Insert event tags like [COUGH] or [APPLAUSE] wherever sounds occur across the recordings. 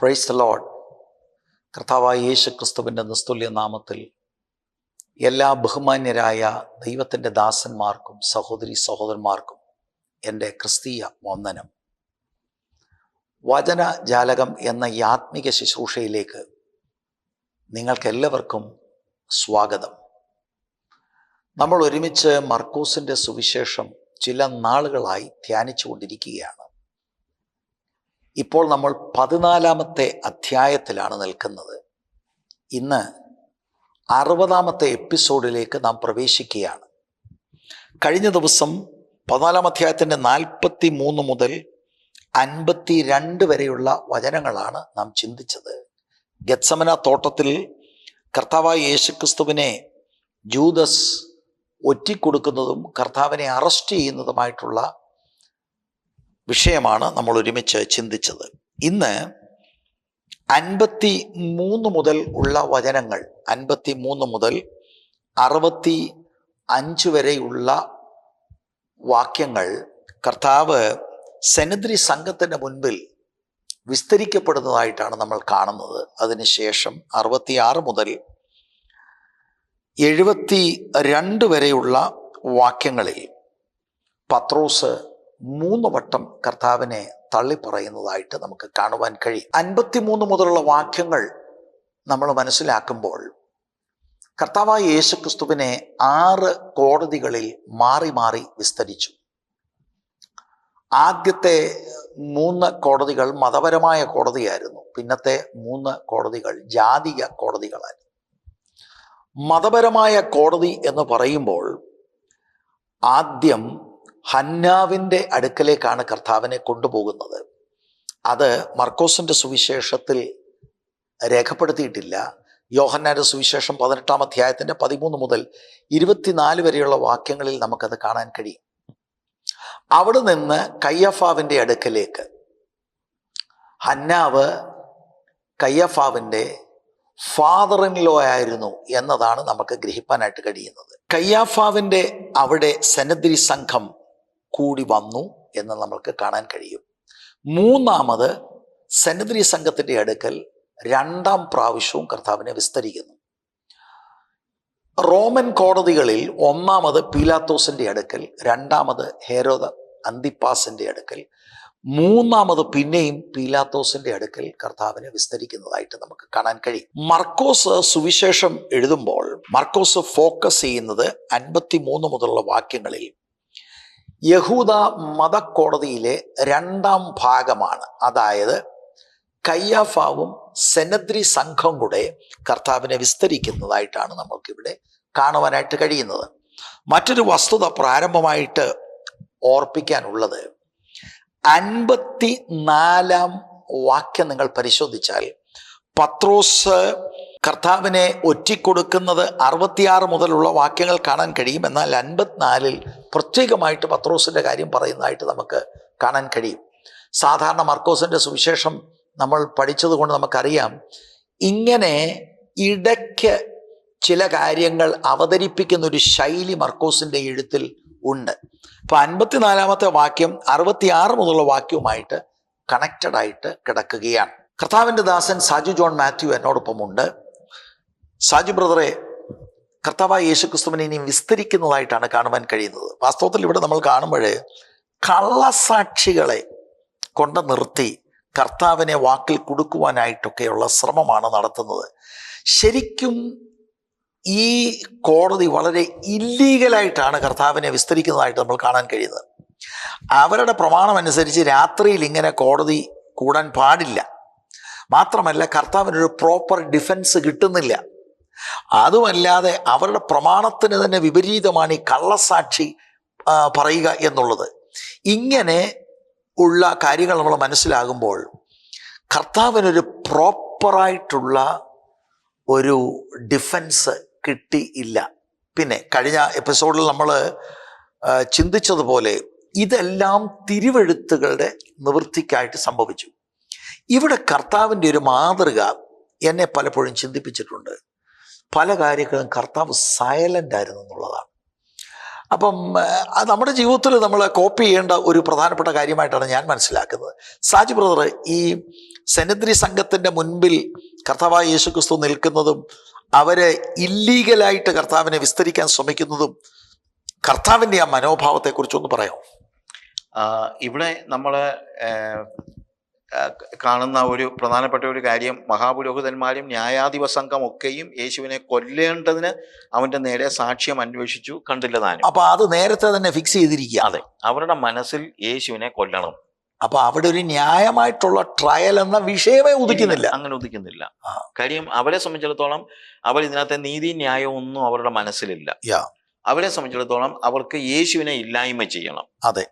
Price load കർത്താവായ യേശു ക്രിസ്തുവിന്റെ നിസ്തുല്യ നാമത്തിൽ എല്ലാ ബഹുമാന്യരായ ദൈവത്തിന്റെ ദാസന്മാർക്കും സഹോദരി സഹോദരന്മാർക്കും എന്റെ ക്രിസ്തീയ വന്ദനം. വചന ജാലകം എന്ന ഈ ആത്മിക ശുശ്രൂഷയിലേക്ക് നിങ്ങൾക്കെല്ലാവർക്കും സ്വാഗതം. നമ്മൾ ഒരുമിച്ച് മർക്കൂസിന്റെ സുവിശേഷം ചില നാളുകളായി ധ്യാനിച്ചു കൊണ്ടിരിക്കുകയാണ് ഇപ്പോൾ നമ്മൾ പതിനാലാമത്തെ അധ്യായത്തിലാണ് നിൽക്കുന്നത്. ഇന്ന് അറുപതാമത്തെ എപ്പിസോഡിലേക്ക് നാം പ്രവേശിക്കുകയാണ്. കഴിഞ്ഞ ദിവസം പതിനാലാം അധ്യായത്തിന്റെ നാൽപ്പത്തി മൂന്ന് മുതൽ അൻപത്തി രണ്ട് വരെയുള്ള വചനങ്ങളാണ് നാം ചിന്തിച്ചത്. ഗത്സമന തോട്ടത്തിൽ കർത്താവായ യേശുക്രിസ്തുവിനെ ജൂതസ് ഒറ്റിക്കൊടുക്കുന്നതും കർത്താവിനെ അറസ്റ്റ് ചെയ്യുന്നതുമായിട്ടുള്ള വിഷയമാണ് നമ്മൾ ഒരുമിച്ച് ചിന്തിച്ചത്. ഇന്ന് അൻപത്തി മൂന്ന് മുതൽ ഉള്ള വചനങ്ങൾ അൻപത്തി മൂന്ന് മുതൽ അറുപത്തി അഞ്ച് വരെയുള്ള വാക്യങ്ങൾ കർത്താവ് സെനദ്രി സംഘത്തിന്റെ മുൻപിൽ വിസ്തരിക്കപ്പെടുന്നതായിട്ടാണ് നമ്മൾ കാണുന്നത്. അതിനുശേഷം അറുപത്തിയാറ് മുതൽ എഴുപത്തി രണ്ട് വരെയുള്ള വാക്യങ്ങളിൽ പത്രോസ് മൂന്ന് വട്ടം കർത്താവിനെ തള്ളിപ്പറയുന്നതായിട്ട് നമുക്ക് കാണുവാൻ കഴിയും. അൻപത്തിമൂന്ന് മുതലുള്ള വാക്യങ്ങൾ നമ്മൾ മനസ്സിലാക്കുമ്പോൾ കർത്താവായ യേശുക്രിസ്തുവിനെ ആറ് കോടതികളിൽ മാറി മാറി വിസ്തരിച്ചു. ആദ്യത്തെ മൂന്ന് കോടതികൾ മതപരമായ കോടതിയായിരുന്നു. പിന്നത്തെ മൂന്ന് കോടതികൾ ജാതിക കോടതികളായിരുന്നു. മതപരമായ കോടതി എന്ന് പറയുമ്പോൾ ആദ്യം ഹന്നാവിന്റെ അടുക്കലേക്കാണ് കർത്താവിനെ കൊണ്ടുപോകുന്നത്. അത് മർക്കോസിന്റെ സുവിശേഷത്തിൽ രേഖപ്പെടുത്തിയിട്ടില്ല. യോഹന്നാന്റെ സുവിശേഷം പതിനെട്ടാം അധ്യായത്തിന്റെ പതിമൂന്ന് മുതൽ ഇരുപത്തിനാല് വരെയുള്ള വാക്യങ്ങളിൽ നമുക്കത് കാണാൻ കഴിയും. അവിടെ നിന്ന് കയ്യഫാവിന്റെ അടുക്കലേക്ക്. ഹന്നാവ് കയ്യഫാവിന്റെ ഫാദർ ഇൻ ലോ ആയിരുന്നു എന്നതാണ് നമുക്ക് ഗ്രഹിപ്പാനായിട്ട് കഴിയുന്നത്. കയ്യാഫാവിന്റെ അവിടെ സന്നദ്രി സംഘം കൂടി വന്നു എന്ന് നമ്മൾക്ക് കാണാൻ കഴിയും. മൂന്നാമത് സന്നിധി സംഘത്തിന്റെ അടുക്കൽ രണ്ടാം പ്രാവശ്യവും കർത്താവിനെ വിസ്തരിക്കുന്നു. റോമൻ കോടതികളിൽ ഒന്നാമത് പീലാത്തോസിന്റെ അടുക്കൽ രണ്ടാമത് ഹേരോദ അന്തിപ്പാസിന്റെ അടുക്കൽ മൂന്നാമത് പിന്നെയും പീലാത്തോസിന്റെ അടുക്കൽ കർത്താവിനെ വിസ്തരിക്കുന്നതായിട്ട് നമുക്ക് കാണാൻ കഴിയും. മർക്കോസ് സുവിശേഷം എഴുതുമ്പോൾ മർക്കോസ് ഫോക്കസ് ചെയ്യുന്നത് അൻപത്തി മൂന്ന് മുതലുള്ള വാക്യങ്ങളിൽ യഹൂദ മതക്കോടതിയിലെ രണ്ടാം ഭാഗമാണ്. അതായത് കയ്യാഫാവും സെനദ്രി സംഘം കൂടെ കർത്താവിനെ വിസ്തരിക്കുന്നതായിട്ടാണ് നമുക്കിവിടെ കാണുവാനായിട്ട് കഴിയുന്നത്. മറ്റൊരു വസ്തുത പ്രാരംഭമായിട്ട് ഓർപ്പിക്കാനുള്ളത് അൻപത്തി നാലാം വാക്യം നിങ്ങൾ പരിശോധിച്ചാൽ പത്രോസ് കർത്താവിനെ ഒറ്റിക്കൊടുക്കുന്നത് അറുപത്തിയാറ് മുതലുള്ള വാക്യങ്ങൾ കാണാൻ കഴിയും. എന്നാൽ അൻപത്തിനാലിൽ പ്രത്യേകമായിട്ട് പത്രോസിന്റെ കാര്യം പറയുന്നതായിട്ട് നമുക്ക് കാണാൻ കഴിയും. സാധാരണ മർക്കോസിന്റെ സുവിശേഷം നമ്മൾ പഠിച്ചത് കൊണ്ട് നമുക്കറിയാം. ഇങ്ങനെ ഇടയ്ക്ക് ചില കാര്യങ്ങൾ അവതരിപ്പിക്കുന്ന ഒരു ശൈലി മർക്കോസിന്റെ എഴുത്തിൽ ഉണ്ട്. അപ്പൊ അൻപത്തിനാലാമത്തെ വാക്യം അറുപത്തിയാറ് മുതലുള്ള വാക്യവുമായിട്ട് കണക്റ്റഡ് ആയിട്ട് കിടക്കുകയാണ്. കർത്താവിന്റെ ദാസൻ സാജു ജോൺ മാത്യു എന്നോടൊപ്പമുണ്ട്. സാജു ബ്രദറെ കർത്താവായ യേശു ക്രിസ്തുവിനെ ഇനിയും വിസ്തരിക്കുന്നതായിട്ടാണ് കാണുവാൻ കഴിയുന്നത്. വാസ്തവത്തിൽ ഇവിടെ നമ്മൾ കാണുമ്പോൾ കള്ളസാക്ഷികളെ കൊണ്ട് നിർത്തി കർത്താവിനെ വാക്കിൽ കൊടുക്കുവാനായിട്ടൊക്കെയുള്ള ശ്രമമാണ് നടത്തുന്നത്. ശരിക്കും ഈ കോടതി വളരെ ഇല്ലീഗലായിട്ടാണ് കർത്താവിനെ വിസ്തരിക്കുന്നതായിട്ട് നമ്മൾ കാണാൻ കഴിയുന്നത്. അവരുടെ പ്രമാണമനുസരിച്ച് രാത്രിയിൽ ഇങ്ങനെ കോടതി കൂടാൻ പാടില്ല. മാത്രമല്ല കർത്താവിനൊരു പ്രോപ്പർ ഡിഫൻസ് കിട്ടുന്നില്ല. അതുമല്ലാതെ അവരുടെ പ്രമാണത്തിന് തന്നെ വിപരീതമാണ് ഈ കള്ളസാക്ഷി പറയുക എന്നുള്ളത്. ഇങ്ങനെ ഉള്ള കാര്യങ്ങൾ നമ്മൾ മനസ്സിലാകുമ്പോൾ കർത്താവിനൊരു പ്രോപ്പറായിട്ടുള്ള ഒരു ഡിഫൻസ് കിട്ടിയില്ല പിന്നെ കഴിഞ്ഞ എപ്പിസോഡിൽ നമ്മൾ ചിന്തിച്ചതുപോലെ ഇതെല്ലാം തിരുവെഴുത്തുകളുടെ നിവൃത്തിക്കായിട്ട് സംഭവിച്ചു. ഇവിടെ കർത്താവിന്റെ ഒരു മാതൃക എന്നെ പലപ്പോഴും ചിന്തിപ്പിച്ചിട്ടുണ്ട്. പല കാര്യങ്ങളും കർത്താവ് സൈലന്റ് ആയിരുന്നു എന്നുള്ളതാണ്. അപ്പം അത് നമ്മുടെ ജീവിതത്തിൽ നമ്മൾ കോപ്പി ചെയ്യേണ്ട ഒരു പ്രധാനപ്പെട്ട കാര്യമായിട്ടാണ് ഞാൻ മനസ്സിലാക്കുന്നത്. സാജി ബ്രദർ ഈ സെനദ്രി സംഘത്തിന്റെ മുൻപിൽ കർത്താവായ യേശുക്രിസ്തു നിൽക്കുന്നതും അവരെ ഇല്ലീഗലായിട്ട് കർത്താവിനെ വിസ്തരിക്കാൻ ശ്രമിക്കുന്നതും കർത്താവിന്റെ ആ മനോഭാവത്തെക്കുറിച്ചൊന്ന് പറയാമോ? പറയാം ഇവിടെ നമ്മൾ കാണുന്ന ഒരു പ്രധാനപ്പെട്ട ഒരു കാര്യം മഹാപുരോഹിതന്മാരും ന്യായാധിപ സംഘം ഒക്കെയും യേശുവിനെ കൊല്ലേണ്ടതിന് അവന്റെ നേരെ സാക്ഷ്യം അന്വേഷിച്ചു കണ്ടില്ല താനും. അപ്പൊ അത് നേരത്തെ തന്നെ ഫിക്സ് ചെയ്തിരിക്കുക. അതെ. അവരുടെ മനസ്സിൽ യേശുവിനെ കൊല്ലണം. അപ്പൊ അവിടെ ഒരു ന്യായമായിട്ടുള്ള ട്രയൽ എന്ന വിഷയമേ ഉദിക്കുന്നില്ല. അങ്ങനെ ഉദിക്കുന്നില്ല. കാര്യം അവരെ സംബന്ധിച്ചിടത്തോളം അവർ ഇതിനകത്തെ നീതി ന്യായം ഒന്നും അവരുടെ മനസ്സിലില്ല. അവരെ സംബന്ധിച്ചിടത്തോളം അവർക്ക് യേശുവിനെ ഇല്ലായ്മ ചെയ്യണം. അതെ.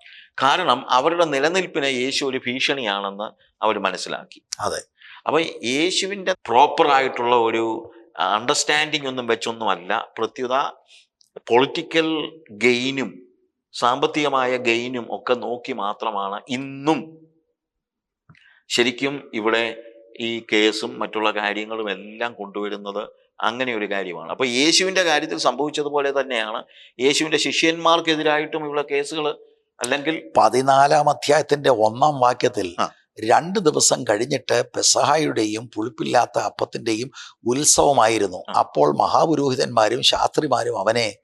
കാരണം അവരുടെ നിലനിൽപ്പിനെ യേശു ഒരു ഭീഷണിയാണെന്ന് അവർ മനസ്സിലാക്കി. അതെ. അപ്പൊ യേശുവിന്റെ പ്രോപ്പർ ആയിട്ടുള്ള ഒരു അണ്ടർസ്റ്റാൻഡിങ് ഒന്നും വെച്ചൊന്നുമല്ല. പ്രത്യുത പൊളിറ്റിക്കൽ ഗെയിനും സാമ്പത്തികമായ ഗെയിനും ഒക്കെ നോക്കി മാത്രമാണ് ഇന്നും ശരിക്കും ഇവിടെ ഈ കേസും മറ്റുള്ള കാര്യങ്ങളും എല്ലാം കൊണ്ടുവരുന്നത്. അങ്ങനെ ഒരു കാര്യമാണ് അപ്പോൾ യേശുവിന്റെ കാര്യത്തിൽ സംഭവിച്ചതുപോലെ തന്നെയാണ് യേശുവിന്റെ ശിഷ്യന്മാർക്കെതിരായിട്ടും ഇവിടെ കേസുകൾ അല്ലെങ്കിൽ പതിനാലാം അധ്യായത്തിന്റെ ഒന്നാം വാക്യത്തിൽ രണ്ട് ദിവസം കഴിഞ്ഞിട്ട് പെസഹായുടെയും പുളിപ്പില്ലാത്ത അപ്പത്തിന്റെയും ഉത്സവമായിരുന്നു. അപ്പോൾ മഹാപുരോഹിതന്മാരും ശാസ്ത്രിമാരും അവനെ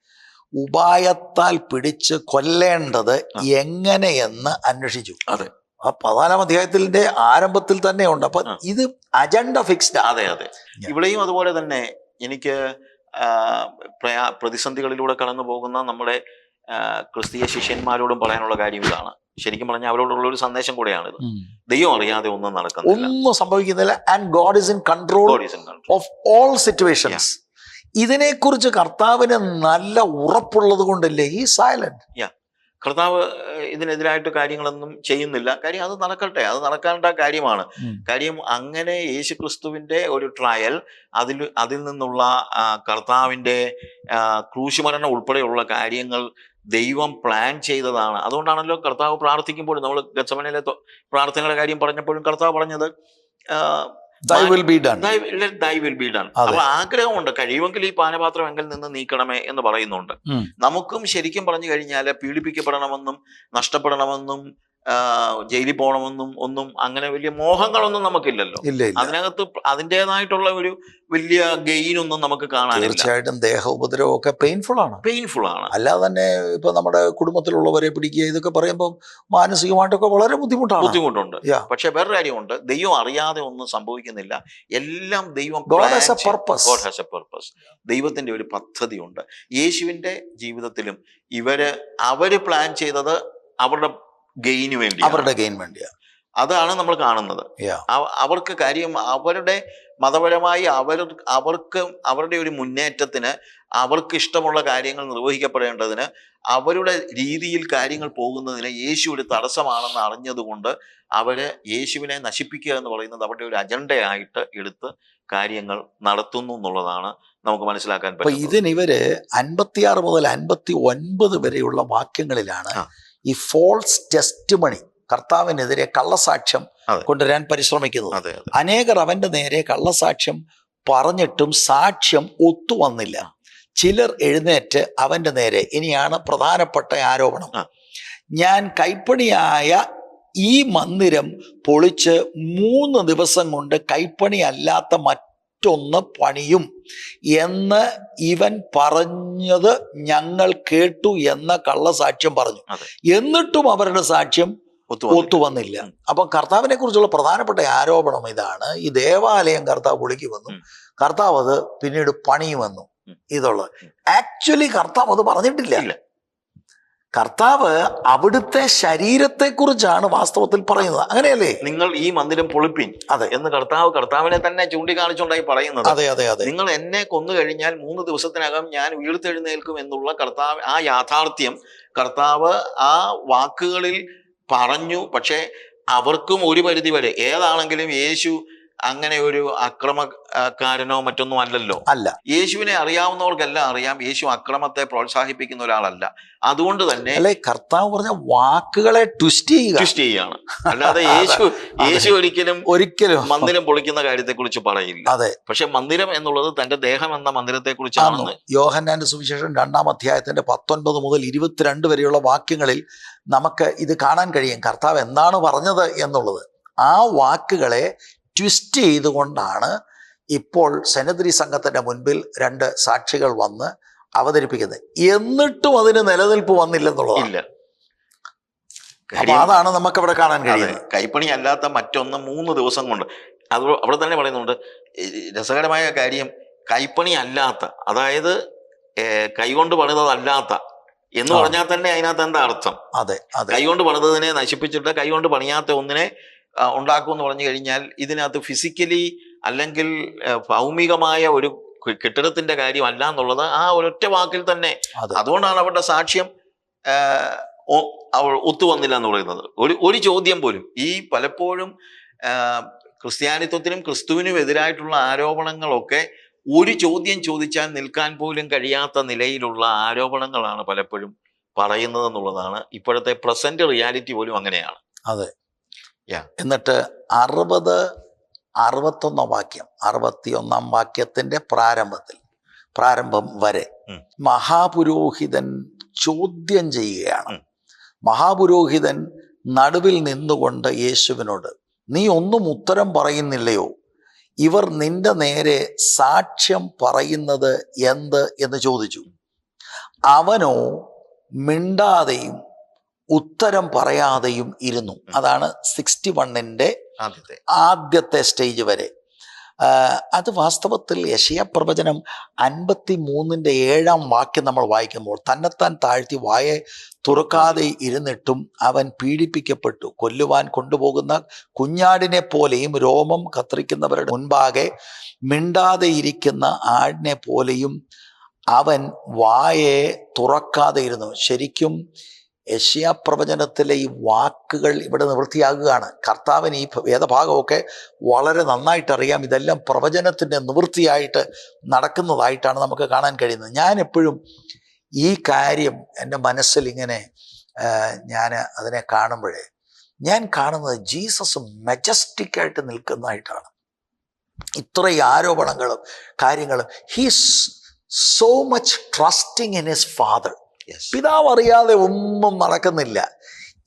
ഉപായത്താൽ പിടിച്ച് കൊല്ലേണ്ടത്. എങ്ങനെയെന്ന് അന്വേഷിച്ചു അതെ. ആ പതിനാലാം അധ്യായത്തിന്റെ ആരംഭത്തിൽ തന്നെ ഉണ്ട് അപ്പൊ ഇത് അജണ്ട ഫിക്സ്ഡ് അതെ അതെ. ഇവിടെയും അതുപോലെ തന്നെ എനിക്ക് പ്രയാ പ്രതിസന്ധികളിലൂടെ കടന്നു പോകുന്ന നമ്മുടെ ക്രിസ്തീയ ശിഷ്യന്മാരോടും പറയാനുള്ള കാര്യം ഇതാണ്. ശരിക്കും പറഞ്ഞാൽ അവരോടുള്ള ഒരു സന്ദേശം കൂടെയാണിത്. ദൈവം അറിയാതെ ഒന്നും നടക്കുന്നില്ല. ഒന്നും സംഭവിക്കുന്നില്ല. And God is in control. Of all situations ഇതിനെക്കുറിച്ച് കർത്താവിന് നല്ല ഉറപ്പുള്ളത് കൊണ്ടല്ലേ ഈ സൈലന്റ് കർത്താവ് ഇതിനെതിരായിട്ട് കാര്യങ്ങളൊന്നും ചെയ്യുന്നില്ല. കാര്യം അത് നടക്കട്ടെ. അത് നടക്കേണ്ട കാര്യമാണ്. കാര്യം അങ്ങനെ യേശു ക്രിസ്തുവിന്റെ ഒരു ട്രയൽ അതിൽ അതിൽ നിന്നുള്ള കർത്താവിന്റെ ക്രൂശുമരണം ഉൾപ്പെടെയുള്ള കാര്യങ്ങൾ ദൈവം പ്ലാൻ ചെയ്തതാണ്. അതുകൊണ്ടാണല്ലോ കർത്താവ് പ്രാർത്ഥിക്കുമ്പോൾ നമ്മൾ ഗച്ചമനയിലെ പ്രാർത്ഥനയുടെ കാര്യം പറഞ്ഞപ്പോഴും കർത്താവ് പറഞ്ഞത് അപ്പൊ ആഗ്രഹമുണ്ട്. കഴിയുമെങ്കിൽ ഈ പാനപാത്രം എങ്കിൽ നിന്ന് നീക്കണമേ എന്ന് പറയുന്നുണ്ട്. നമുക്കും ശരിക്കും പറഞ്ഞു കഴിഞ്ഞാൽ പീഡിപ്പിക്കപ്പെടണമെന്നും നഷ്ടപ്പെടണമെന്നും ജയിലിൽ പോകണമെന്നും ഒന്നും അങ്ങനെ വലിയ മോഹങ്ങളൊന്നും നമുക്കില്ലല്ലോ. അതിനകത്ത് അതിന്റെതായിട്ടുള്ള ഒരു വലിയ ഗെയിൻ ഒന്നും നമുക്ക് കാണാനില്ല. തീർച്ചയായിട്ടും ദേഹ ഉപദ്രവം ഒക്കെ പെയിൻഫുൾ ആണ്. പെയിൻഫുൾ ആണ്. അല്ലാതെ തന്നെ ഇപ്പൊ നമ്മുടെ കുടുംബത്തിലുള്ളവരെ പിടിക്കുക ഇതൊക്കെ പറയുമ്പോൾ മാനസികമായിട്ടൊക്കെ വളരെ ബുദ്ധിമുട്ടാണ്. ബുദ്ധിമുട്ടുണ്ട്. പക്ഷെ വേറൊരു കാര്യമുണ്ട്. ദൈവം അറിയാതെ ഒന്നും സംഭവിക്കുന്നില്ല. എല്ലാം ദൈവം God has a purpose God has a purpose ദൈവത്തിന്റെ ഒരു പദ്ധതിയുണ്ട്. യേശുവിന്റെ ജീവിതത്തിലും ഇവർ അവർ പ്ലാൻ ചെയ്തത് അവരുടെ ഗെയിന് വേണ്ടി അവരുടെ ഗെയിൻ വേണ്ടിയാണ് അതാണ് നമ്മൾ കാണുന്നത്. അവർക്ക് കാര്യം അവരുടെ മതപരമായി അവർ അവർക്ക് അവരുടെ ഒരു മുന്നേറ്റത്തിന് അവർക്ക് ഇഷ്ടമുള്ള കാര്യങ്ങൾ നിർവഹിക്കപ്പെടേണ്ടതിന് അവരുടെ രീതിയിൽ കാര്യങ്ങൾ പോകുന്നതിന് യേശു ഒരു തടസ്സമാണെന്ന് അറിഞ്ഞതുകൊണ്ട് അവർ യേശുവിനെ നശിപ്പിക്കുക എന്ന് പറയുന്നത് അവരുടെ ഒരു അജണ്ടയായിട്ട് എടുത്ത് കാര്യങ്ങൾ നടത്തുന്നു എന്നുള്ളതാണ് നമുക്ക് മനസ്സിലാക്കാൻ പറ്റും ഇതിനിവര് ഇതിന് ഇവർ അൻപത്തിയാറ് മുതൽ അൻപത്തി ഒൻപത് വരെയുള്ള വാക്യങ്ങളിലാണ്. ഈ ഫോൾസ് ടെസ്റ്റ് മണി കർത്താവിനെതിരെ കള്ളസാക്ഷ്യം കൊണ്ടുവരാൻ പരിശ്രമിക്കുന്നത് അതെ അനേകർ അവന്റെ നേരെ കള്ളസാക്ഷ്യം പറഞ്ഞിട്ടും സാക്ഷ്യം ഒത്തുവന്നില്ല ചിലർ എഴുന്നേറ്റ് അവന്റെ നേരെ. ഇനിയാണ് പ്രധാനപ്പെട്ട ആരോപണം. ഞാൻ കൈപ്പണിയായ ഈ മന്ദിരം പൊളിച്ച് മൂന്ന് ദിവസം കൊണ്ട് കൈപ്പണി അല്ലാത്ത മറ്റൊന്ന് പണിയും എന്ന് ഇവൻ പറഞ്ഞത് ഞങ്ങൾ കേട്ടു എന്ന കള്ളസാക്ഷ്യം പറഞ്ഞു. എന്നിട്ടും അവരുടെ സാക്ഷ്യം ഒത്തുവന്നില്ല. അപ്പം കർത്താവിനെ കുറിച്ചുള്ള പ്രധാനപ്പെട്ട ആരോപണം ഇതാണ്. ഈ ദേവാലയം കർത്താവ് പൊളിക്ക് വന്നു. കർത്താവ് അത് പിന്നീട് പണിയുമെന്നു. ഇതുള്ളത്. ആക്ച്വലി കർത്താവ് അത് പറഞ്ഞിട്ടില്ല. കർത്താവ് അവിടുത്തെ ശരീരത്തെ കുറിച്ചാണ് വാസ്തവത്തിൽ പറയുന്നത്. അങ്ങനെയല്ലേ? നിങ്ങൾ ഈ മന്ദിരം പൊളിപ്പിൻ അതെ. എന്ന് കർത്താവ് കർത്താവിനെ തന്നെ ചൂണ്ടിക്കാണിച്ചുകൊണ്ടായി പറയുന്നത്. അതെ അതെ അതെ. നിങ്ങൾ എന്നെ കൊന്നു കഴിഞ്ഞാൽ മൂന്ന് ദിവസത്തിനകം ഞാൻ ഉയർത്തെഴുന്നേൽക്കും എന്നുള്ള കർത്താവ് ആ യാഥാർത്ഥ്യം കർത്താവ് ആ വാക്കുകളിൽ പറഞ്ഞു. പക്ഷേ അവർക്കും ഒരു പരിധി വരെ ഏതാണെങ്കിലും യേശു അങ്ങനെ ഒരു അക്രമക്കാരനോ മറ്റൊന്നും അല്ലല്ലോ. അല്ല. യേശുവിനെ അറിയാവുന്നവർക്കെല്ലാം അറിയാം. യേശു അക്രമത്തെ പ്രോത്സാഹിപ്പിക്കുന്ന ഒരാളല്ല. അതുകൊണ്ട് തന്നെ അല്ലെ കർത്താവ് പറഞ്ഞ വാക്കുകളെ ട്വിസ്റ്റ് ചെയ്യുക. ട്വിസ്റ്റ് ചെയ്യാണ് [LAUGHS] അല്ലാതെ യേശു യേശു ഒരിക്കലും ഒരിക്കലും. മന്ദിരം പൊളിക്കുന്ന കാര്യത്തെ കുറിച്ച് പറയില്ല. അതെ. പക്ഷെ മന്ദിരം എന്നുള്ളത് തന്റെ ദേഹം എന്ന മന്ദിരത്തെ കുറിച്ചാണ് യോഹന്നാന്റെ സുവിശേഷം രണ്ടാം അധ്യായത്തിന്റെ പത്തൊൻപത് മുതൽ ഇരുപത്തിരണ്ട് വരെയുള്ള വാക്യങ്ങളിൽ നമുക്ക് ഇത് കാണാൻ കഴിയും. കർത്താവ് എന്താണ് പറഞ്ഞത് എന്നുള്ളത്. ആ വാക്കുകളെ ട്വിസ്റ്റ് ചെയ്തുകൊണ്ടാണ് ഇപ്പോൾ സെനദ്രി സംഘത്തിന്റെ മുൻപിൽ രണ്ട് സാക്ഷികൾ വന്ന് അവതരിപ്പിക്കുന്നത്. എന്നിട്ടും അതിന് നിലനിൽപ്പ് വന്നില്ലെന്നുള്ളതാണ്. അതാണ് നമുക്ക് അവിടെ കാണാൻ കഴിയുന്നത്. കൈപ്പണി അല്ലാത്ത മറ്റൊന്ന് മൂന്ന് ദിവസം കൊണ്ട്. അത് അവിടെ തന്നെ പറയുന്നുണ്ട് രസകരമായ കാര്യം കൈപ്പണി അല്ലാത്ത അതായത് കൈകൊണ്ട് പണിതതല്ലാത്ത എന്ന് പറഞ്ഞാൽ തന്നെ അതിനകത്ത് എന്താ അർത്ഥം? അതെ അതെ. കൈകൊണ്ട് പണിതതിനെ നശിപ്പിച്ചിട്ട് കൈകൊണ്ട് പണിയാത്ത ഒന്നിനെ ആ, ഉണ്ടാക്കും എന്ന് പറഞ്ഞു കഴിഞ്ഞാൽ ഇതിനകത്ത് ഫിസിക്കലി അല്ലെങ്കിൽ ഭൗമികമായ ഒരു കെട്ടിടത്തിന്റെ കാര്യമല്ല എന്നുള്ളത് ആ ഒരൊറ്റ വാക്കിൽ തന്നെ. അതുകൊണ്ടാണ് അവരുടെ സാക്ഷ്യം അവൾ ഒത്തുവന്നില്ല എന്ന് പറയുന്നത്. ഒരു ഒരു ചോദ്യം പോലും. ഈ പലപ്പോഴും ക്രിസ്ത്യാനിത്വത്തിനും ക്രിസ്തുവിനും എതിരായിട്ടുള്ള ആരോപണങ്ങളൊക്കെ ഒരു ചോദ്യം ചോദിച്ചാൽ നിൽക്കാൻ പോലും കഴിയാത്ത നിലയിലുള്ള ആരോപണങ്ങളാണ് പലപ്പോഴും പറയുന്നത് എന്നുള്ളതാണ് ഇപ്പോഴത്തെ പ്രസന്റ് റിയാലിറ്റി പോലും അങ്ങനെയാണ്. അതെ. എന്നിട്ട് അറുപത് അറുപത്തൊന്നാം വാക്യം അറുപത്തിയൊന്നാം വാക്യത്തിന്റെ പ്രാരംഭത്തിൽ പ്രാരംഭം വരെ മഹാപുരോഹിതൻ ചോദ്യം ചെയ്യുകയാണ്. മഹാപുരോഹിതൻ നടുവിൽ നിന്നുകൊണ്ട് യേശുവിനോട് നീ ഒന്നും ഉത്തരം പറയുന്നില്ലയോ? ഇവർ നിന്റെ നേരെ സാക്ഷ്യം പറയുന്നത് എന്ത്? എന്ന് ചോദിച്ചു. അവനോ മിണ്ടാതെയും ഉത്തരം പറയാതെയും ഇരുന്നു. അതാണ് സിക്സ്റ്റി വണ്ണിന്റെ ആദ്യത്തെ. ആദ്യത്തെ സ്റ്റേജ് വരെ. അത് വാസ്തവത്തിൽ യശയ പ്രവചനം അൻപത്തി മൂന്നിന്റെ ഏഴാം വാക്യം നമ്മൾ വായിക്കുമ്പോൾ തന്നെത്താൻ താഴ്ത്തി വായെ തുറക്കാതെ ഇരുന്നിട്ടും അവൻ പീഡിപ്പിക്കപ്പെട്ടു. കൊല്ലുവാൻ കൊണ്ടുപോകുന്ന കുഞ്ഞാടിനെ പോലെയും രോമം കത്തിരിക്കുന്നവരുടെ മുൻപാകെ മിണ്ടാതെ ഇരിക്കുന്ന ആടിനെ പോലെയും അവൻ വായെ തുറക്കാതെ ഇരുന്നു. ശരിക്കും യശ്യാ പ്രവചനത്തിലെ ഈ വാക്കുകൾ ഇവിടെ നിവൃത്തിയാകുകയാണ്. കർത്താവിന് ഈ വേദഭാഗമൊക്കെ വളരെ നന്നായിട്ട് അറിയാം. ഇതെല്ലാം പ്രവചനത്തിന്റെ നിവൃത്തിയായിട്ട് നടക്കുന്നതായിട്ടാണ് നമുക്ക് കാണാൻ കഴിയുന്നത്. ഞാൻ എപ്പോഴും ഈ കാര്യം എന്റെ മനസ്സിൽ ഇങ്ങനെ ഞാൻ അതിനെ കാണുമ്പോഴേ ഞാൻ കാണുന്നത് ജീസസ് മെജസ്റ്റിക് ആയിട്ട് നിൽക്കുന്നതായിട്ടാണ്. ഇത്രയും ആരോപണങ്ങളും കാര്യങ്ങളും he's so much trusting in his father പിതാവ് അറിയാതെ ഒന്നും നടക്കുന്നില്ല.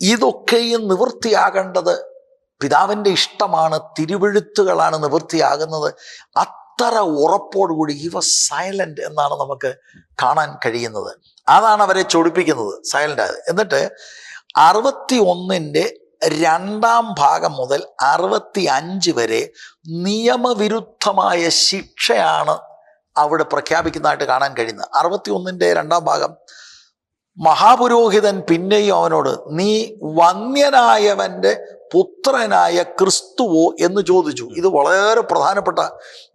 ഇതൊക്കെയും നിവൃത്തിയാകേണ്ടത് പിതാവിന്റെ ഇഷ്ടമാണ് തിരുവഴുത്തുകളാണ് നിവൃത്തിയാകുന്നത്. അത്ര ഉറപ്പോടുകൂടി വാസ് സൈലന്റ് എന്നാണ് നമുക്ക് കാണാൻ കഴിയുന്നത്. അതാണ് അവരെ ചൊടിപ്പിക്കുന്നത് സൈലന്റ് ആയത്. എന്നിട്ട് അറുപത്തി ഒന്നിന്റെ രണ്ടാം ഭാഗം മുതൽ അറുപത്തി അഞ്ച് വരെ നിയമവിരുദ്ധമായ ശിക്ഷയാണ് അവിടെ പ്രഖ്യാപിക്കുന്നതായിട്ട് കാണാൻ കഴിയുന്നത്. അറുപത്തി ഒന്നിന്റെ രണ്ടാം ഭാഗം മഹാപുരോഹിതൻ പിന്നെയും അവനോട് നീ വന്യനായവന്റെ പുത്രനായ ക്രിസ്തുവോ? എന്ന് ചോദിച്ചു. ഇത് വളരെ പ്രധാനപ്പെട്ട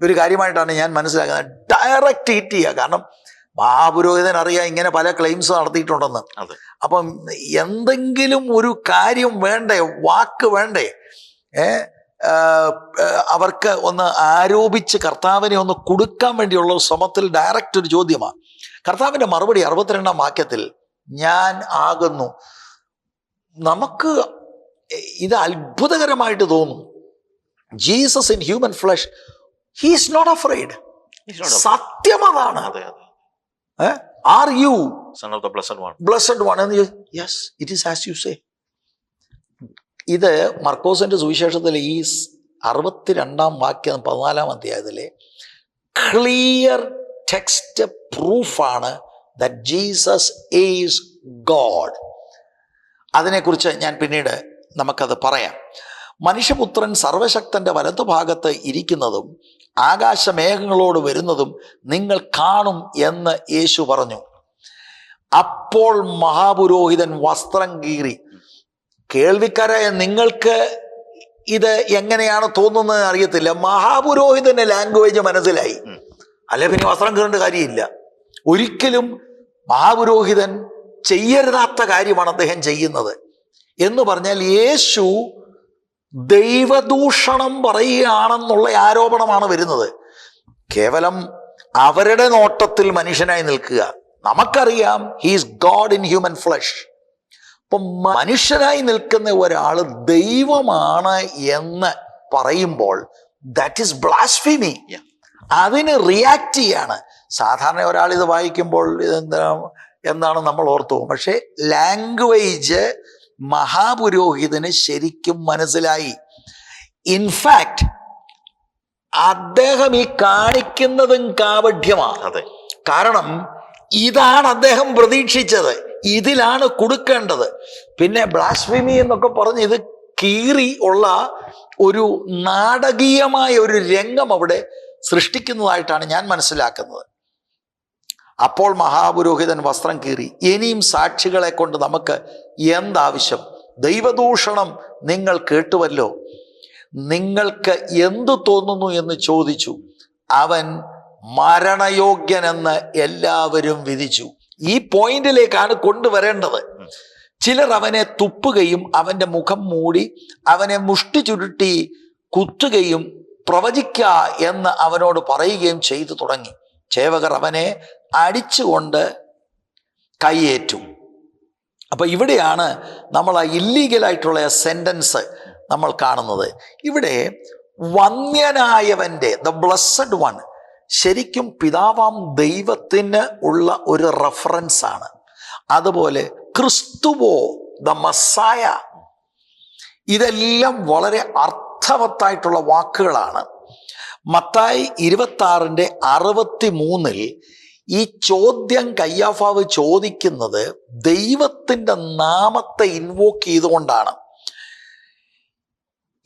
ഒരു കാര്യമായിട്ടാണ് ഞാൻ മനസ്സിലാക്കുന്നത്. ഡയറക്റ്റ് ഹിറ്റ് ചെയ്യുക. കാരണം മഹാപുരോഹിതൻ അറിയാം ഇങ്ങനെ പല ക്ലെയിംസ് നടത്തിയിട്ടുണ്ടെന്ന്. അപ്പം എന്തെങ്കിലും ഒരു കാര്യം വേണ്ടേ? വാക്ക് വേണ്ടേ? ഏ അവർക്ക് ഒന്ന് ആരോപിച്ച് കർത്താവിനെ ഒന്ന് കൊടുക്കാൻ വേണ്ടിയുള്ള ശ്രമത്തിൽ ഡയറക്റ്റ് ഒരു ചോദ്യമാണ് കർത്താവിന്റെ മറുപടി അറുപത്തിരണ്ടാം വാക്യത്തിൽ ഞാൻ ആകുന്നു. നമുക്ക് ഇത് അത്ഭുതകരമായിട്ട് തോന്നും. Jesus in human flesh he's not afraid സത്യം അതാണ്. അതെ അതെ. Are you son of the blessed one blessed one എന്ന് yes it is as you say ഇത് മർക്കോസിന്റെ സുവിശേഷത്തിൽ ഈ അറുപത്തിരണ്ടാം വാക്യം പതിനാലാം അധ്യായത്തിലെ ക്ലിയർ ടെക്സ്റ്റ് പ്രൂഫാണ് ദറ്റ് ജീസസ് ഈസ് ഗോഡ് അതിനെക്കുറിച്ച് ഞാൻ പിന്നീട് നമുക്കത് പറയാം. മനുഷ്യപുത്രൻ സർവശക്തന്റെ വലതുഭാഗത്ത് ഇരിക്കുന്നതും ആകാശമേഘങ്ങളോട് വരുന്നതും നിങ്ങൾ കാണും എന്ന് യേശു പറഞ്ഞു. അപ്പോൾ മഹാപുരോഹിതൻ വസ്ത്രം കീറി കേൾവിക്കാരായ നിങ്ങൾക്ക് ഇത് എങ്ങനെയാണ് തോന്നുന്നത് അറിയത്തില്ല. മഹാപുരോഹിതന്റെ ലാംഗ്വേജ് മനസ്സിലായി. അല്ലെ പിന്നെ വസ്ത്രം കീറേണ്ട കാര്യമില്ല. ഒരിക്കലും മഹാപുരോഹിതൻ ചെയ്യരുതാത്ത കാര്യമാണ് അദ്ദേഹം ചെയ്യുന്നത്. എന്ന് പറഞ്ഞാൽ യേശു ദൈവദൂഷണം പറയുകയാണെന്നുള്ള ആരോപണമാണ് വരുന്നത്. കേവലം അവരുടെ നോട്ടത്തിൽ മനുഷ്യനായി നിൽക്കുക. നമുക്കറിയാം he's God in human flesh അപ്പം മനുഷ്യനായി നിൽക്കുന്ന ഒരാൾ ദൈവമാണ് എന്ന് പറയുമ്പോൾ ദാറ്റ് ഈസ് ബ്ലാസ്ഫിമി. അതിന് റിയാക്ട് ചെയ്യാണ്. സാധാരണ ഒരാൾ ഇത് വായിക്കുമ്പോൾ ഇതെന്താ എന്താണ് നമ്മൾ ഓർത്തു പോകും. പക്ഷേ ലാംഗ്വേജ് മഹാപുരോഹിതന് ശരിക്കും മനസ്സിലായി. ഇൻഫാക്ട് അദ്ദേഹം ഈ കാണിക്കുന്നതും കാവഢ്യമാണ് അതെ. കാരണം ഇതാണ് അദ്ദേഹം പ്രതീക്ഷിച്ചത്. ഇതിലാണ് കൊടുക്കേണ്ടത്. പിന്നെ ബ്ലാസ്ഫിമി എന്നൊക്കെ പറഞ്ഞ് ഇത് കീറി ഉള്ള ഒരു നാടകീയമായ ഒരു രംഗം അവിടെ സൃഷ്ടിക്കുന്നതായിട്ടാണ് ഞാൻ മനസ്സിലാക്കുന്നത്. അപ്പോൾ മഹാപുരോഹിതൻ വസ്ത്രം കീറി. ഇനിയും സാക്ഷികളെ കൊണ്ട് നമുക്ക് എന്താവശ്യം? ദൈവദൂഷണം നിങ്ങൾ കേട്ടുവല്ലോ. നിങ്ങൾക്ക് എന്തു തോന്നുന്നു എന്ന് ചോദിച്ചു. അവൻ മരണയോഗ്യനെന്ന് എല്ലാവരും വിധിച്ചു. ഈ പോയിന്റിലേക്കാണ് കൊണ്ടുവരേണ്ടത്. ചിലർ അവനെ തുപ്പുകയും അവന്റെ മുഖം മൂടി അവനെ മുഷ്ടി ചുരുട്ടി കുത്തുകയും പ്രവചിക്ക എന്ന് അവനോട് പറയുകയും ചെയ്തു തുടങ്ങി. ചേവകർ അവനെ അടിച്ചുകൊണ്ട് കൈയേറ്റും അപ്പോൾ ഇവിടെയാണ് നമ്മൾ ആ ഇല്ലീഗലായിട്ടുള്ള സെന്റൻസ് നമ്മൾ കാണുന്നത്. ഇവിടെ വന്യനായവന്റെ ദ ബ്ലസ്സഡ് വൺ ശരിക്കും പിതാവാം ദൈവത്തിന് ഉള്ള ഒരു റെഫറൻസ് ആണ്. അതുപോലെ ക്രിസ്തുവോ ദ മസായ ഇതെല്ലാം വളരെ അർത്ഥവത്തായിട്ടുള്ള വാക്കുകളാണ്. മത്തായി ഇരുപത്തി ആറിന്റെ അറുപത്തി മൂന്നിൽ ഈ ചോദ്യം കയ്യാഫാവ് ചോദിക്കുന്നത് ദൈവത്തിന്റെ നാമത്തെ ഇൻവോക്ക് ചെയ്തുകൊണ്ടാണ്.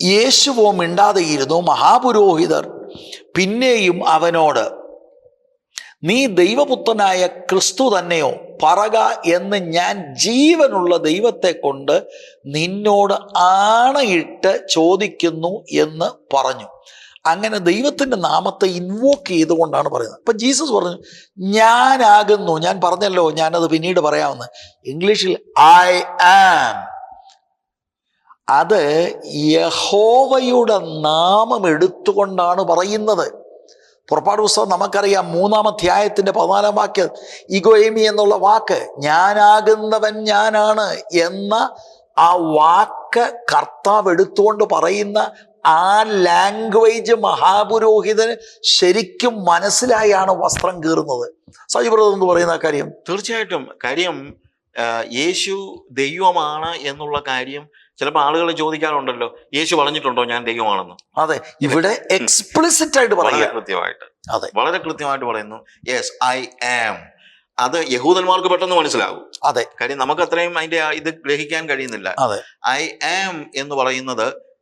യേശുവോ മിണ്ടാതെയിരുന്നു മഹാപുരോഹിതർ പിന്നെയും അവനോട് നീ ദൈവപുത്രനായ ക്രിസ്തു തന്നെയോ? പറക എന്ന് ഞാൻ ജീവനുള്ള ദൈവത്തെ കൊണ്ട് നിന്നോട് ആണയിട്ട് ചോദിക്കുന്നു എന്ന് പറഞ്ഞു. അങ്ങനെ ദൈവത്തിന്റെ നാമത്തെ ഇൻവോക്ക് ചെയ്തുകൊണ്ടാണ് പറയുന്നത്. അപ്പം ജീസസ് പറഞ്ഞു ഞാനാകുന്നു. ഞാൻ പറഞ്ഞല്ലോ ഞാനത് പിന്നീട് പറയാമെന്ന്. ഇംഗ്ലീഷിൽ ഐ ആം അത് യഹോവയുടെ നാമം എടുത്തുകൊണ്ടാണ് പറയുന്നത്. പുറപ്പാട് പുസ്തകം നമുക്കറിയാം മൂന്നാം അധ്യായത്തിന്റെ പതിനാലാം വാക്യം ഇഗോയമി എന്നുള്ള വാക്ക് ഞാനാകുന്നവൻ ഞാനാണ് എന്ന ആ വാക്ക് കർത്താവ് എടുത്തുകൊണ്ട് പറയുന്ന ആ ലാംഗ്വേജ് മഹാപുരോഹിതന് ശരിക്കും മനസ്സിലായാണ് വസ്ത്രം കീറുന്നത്. സജീവ്രത എന്ന് പറയുന്ന കാര്യം. തീർച്ചയായിട്ടും. കാര്യം യേശു ദൈവമാണ് എന്നുള്ള കാര്യം ചിലപ്പോൾ ആളുകൾ ചോദിക്കാറുണ്ടല്ലോ. യേശു പറഞ്ഞിട്ടുണ്ടോ ഞാൻ ദൈവമാണെന്ന്? അതെ. ഇവിടെ എക്സ്പ്ലിസിറ്റ് ആയിട്ട് പറയുക. കൃത്യമായിട്ട്. അതെ. വളരെ കൃത്യമായിട്ട് പറയുന്നു. യെസ് ഐ ആം അത് യഹൂദന്മാർക്ക് പെട്ടെന്ന് മനസ്സിലാകും. അതെ. കാര്യം നമുക്ക് അത്രയും അതിന്റെ ഇത് ഗ്രഹിക്കാൻ കഴിയുന്നില്ല. ഐ ആം എന്ന് പറയുന്നത്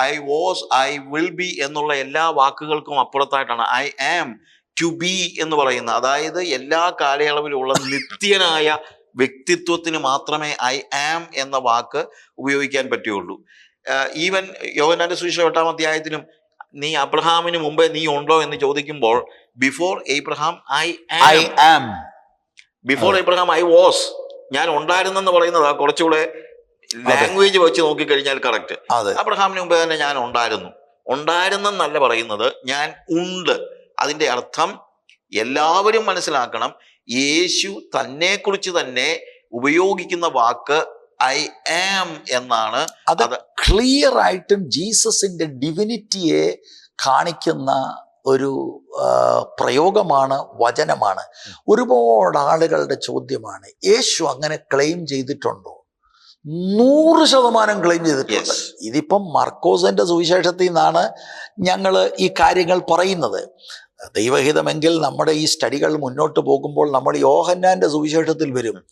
I was I will be എന്നുള്ള എല്ലാ വാക്കുകൾക്കും അപ്പുറത്തായിട്ടാണ്. ഐ ആം ടു ബി എന്ന് പറയുന്നത്. അതായത് എല്ലാ കാലയളവിലുള്ള നിത്യനായ വ്യക്തിത്വത്തിന് മാത്രമേ ഐ ആം എന്ന വാക്ക് ഉപയോഗിക്കാൻ പറ്റുകയുള്ളൂ. ഈവൻ യോഹനാന്റെ സുവിശേഷം എട്ടാം അധ്യായത്തിലും നീ അബ്രഹാമിന് മുമ്പേ നീ ഉണ്ടോ എന്ന് ചോദിക്കുമ്പോൾ before Abraham I I am am before Abraham I was ഞാൻ ഉണ്ടായിരുന്നെന്ന് പറയുന്നതാ കുറച്ചുകൂടെ ലാംഗ്വേജ് വെച്ച് നോക്കിക്കഴിഞ്ഞാൽ കറക്റ്റ് അബ്രഹാമിന് മുമ്പേ തന്നെ ഞാൻ ഉണ്ടായിരുന്നു. ഉണ്ടായിരുന്നെന്നല്ല പറയുന്നത് ഞാൻ ഉണ്ട്. അതിന്റെ അർത്ഥം എല്ലാവരും മനസ്സിലാക്കണം യേശു തന്നെക്കുറിച്ച് തന്നെ ഉപയോഗിക്കുന്ന വാക്ക് ഐ ആം എന്നാണ്. അത് ക്ലിയർ ആയിട്ടും ജീസസിന്റെ ഡിവിനിറ്റിയെ കാണിക്കുന്ന ഒരു പ്രയോഗമാണ് വചനമാണ്. ഒരുപാട് ആളുകളുടെ ചോദ്യമാണ് യേശു അങ്ങനെ ക്ലെയിം ചെയ്തിട്ടുണ്ടോ? നൂറ് ശതമാനം ക്ലെയിം ചെയ്തിട്ടുണ്ട്. ഇതിപ്പം മർക്കോസിന്റെ സുവിശേഷത്തിൽ നിന്നാണ് ഞങ്ങൾ ഈ കാര്യങ്ങൾ പറയുന്നത്. ദൈവഹിതമെങ്കിൽ നമ്മുടെ ഈ സ്റ്റഡികൾ മുന്നോട്ട് പോകുമ്പോൾ നമ്മൾ യോഹന്നാന്റെ സുവിശേഷത്തിൽ വരും.